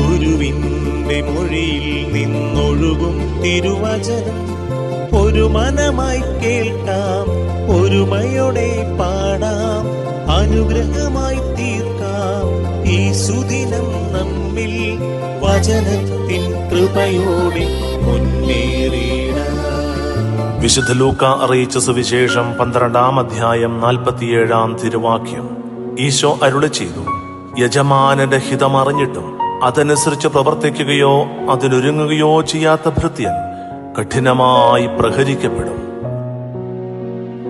ഗുരുവിന്റെ മൊഴിയിൽ നിന്നൊഴുകും തിരുവചനം. ഒരു മനമായി കേൾക്കാം ഒരുമയോടെ പാടാം അനുഗ്രഹമായി തീർക്കാം. ഈ സുദിനം നമ്മിൽ വചനത്തിൻ കൃപയോടെ വിശുദ്ധ ലൂക്ക അറിയിച്ച സുവിശേഷം പന്ത്രണ്ടാം അധ്യായം നാൽപ്പത്തിയേഴാം തിരുവാക്യം. ഈശോ അരുളി ചെയ്തു യജമാനന്റെ ഹിതമറിഞ്ഞിട്ടും അതനുസരിച്ച് പ്രവർത്തിക്കുകയോ അതിനൊരുങ്ങുകയോ ചെയ്യാത്ത ഭൃത്യൻ കഠിനമായി പ്രഹരിക്കപ്പെടും.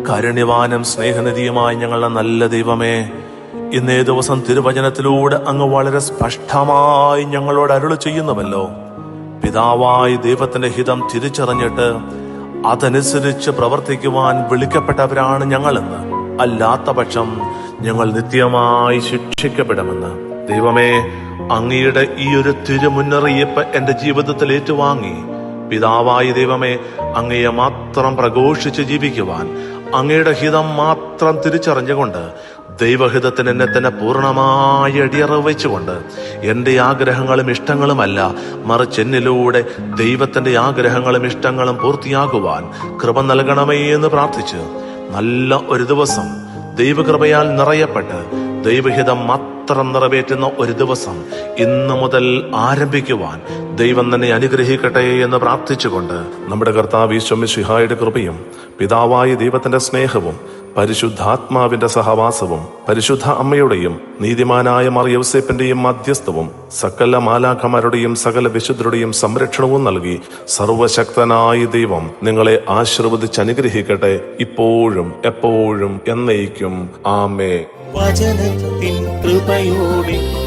കാരുണ്യവാനും സ്നേഹനിധിയുമായ ഞങ്ങളുടെ നല്ല ദൈവമേ ഇന്നേ ദിവസം തിരുവചനത്തിലൂടെ അങ്ങ് വളരെ സ്പഷ്ടമായി ഞങ്ങളോട് അരുൾ ചെയ്യുന്നുവല്ലോ. പിതാവായി ദൈവത്തിന്റെ ഹിതം തിരിച്ചറിഞ്ഞിട്ട് അതനുസരിച്ച് പ്രവർത്തിക്കുവാൻ വിളിക്കപ്പെട്ടവരാണ് ഞങ്ങളെന്ന് അല്ലാത്ത പക്ഷം ഞങ്ങൾ നിത്യമായി ശിക്ഷിക്കപ്പെടുമെന്ന്. ദൈവമേ അങ്ങയുടെ ഈ ഒരു തിരുമുന്നറിയിപ്പ് എന്റെ ജീവിതത്തിൽ ഏറ്റുവാങ്ങി. പിതാവായ ദൈവമേ അങ്ങയെ മാത്രം പ്രഘോഷിച്ച് ജീവിക്കുവാൻ അങ്ങയുടെ ഹിതം മാത്രം തിരിച്ചറിഞ്ഞുകൊണ്ട് ദൈവഹിതത്തിന് എന്നെ തന്നെ പൂർണമായി അടിയറവ് വെച്ചുകൊണ്ട് എന്റെ ആഗ്രഹങ്ങളും ഇഷ്ടങ്ങളുമല്ല മറിച്ച് എന്നിലൂടെ ദൈവത്തിന്റെ ആഗ്രഹങ്ങളും ഇഷ്ടങ്ങളും പൂർത്തിയാകുവാൻ കൃപ നൽകണമേ എന്ന് പ്രാർത്ഥിച്ച് നല്ല ഒരു ദിവസം ദൈവകൃപയാൽ നിറയപ്പെട്ട് ദൈവഹിതം മാത്രം നിറവേറ്റുന്ന ഒരു ദിവസം ഇന്നു മുതൽ ആരംഭിക്കുവാൻ ദൈവം തന്നെ അനുഗ്രഹിക്കട്ടെ എന്ന് പ്രാർത്ഥിച്ചുകൊണ്ട് നമ്മുടെ കർത്താവ് ഈശ്വമിഷിഹായുടെ കൃപയും പിതാവായ ദൈവത്തിന്റെ സ്നേഹവും പരിശുദ്ധാത്മാവിന്റെ സഹവാസവും പരിശുദ്ധ അമ്മയുടെയും നീതിമാനായ മറിയൗസേപ്പിന്റെയും മധ്യസ്ഥവും സകല മാലാഖമാരുടെയും സകല വിശുദ്ധരുടെയും സംരക്ഷണവും നൽകി സർവശക്തനായ ദൈവം നിങ്ങളെ ആശീർവദിച്ച് അനുഗ്രഹിക്കട്ടെ. ഇപ്പോഴും എപ്പോഴും എന്നേക്കും. ആമേ വചനത്തിൻ കൃപയോടെ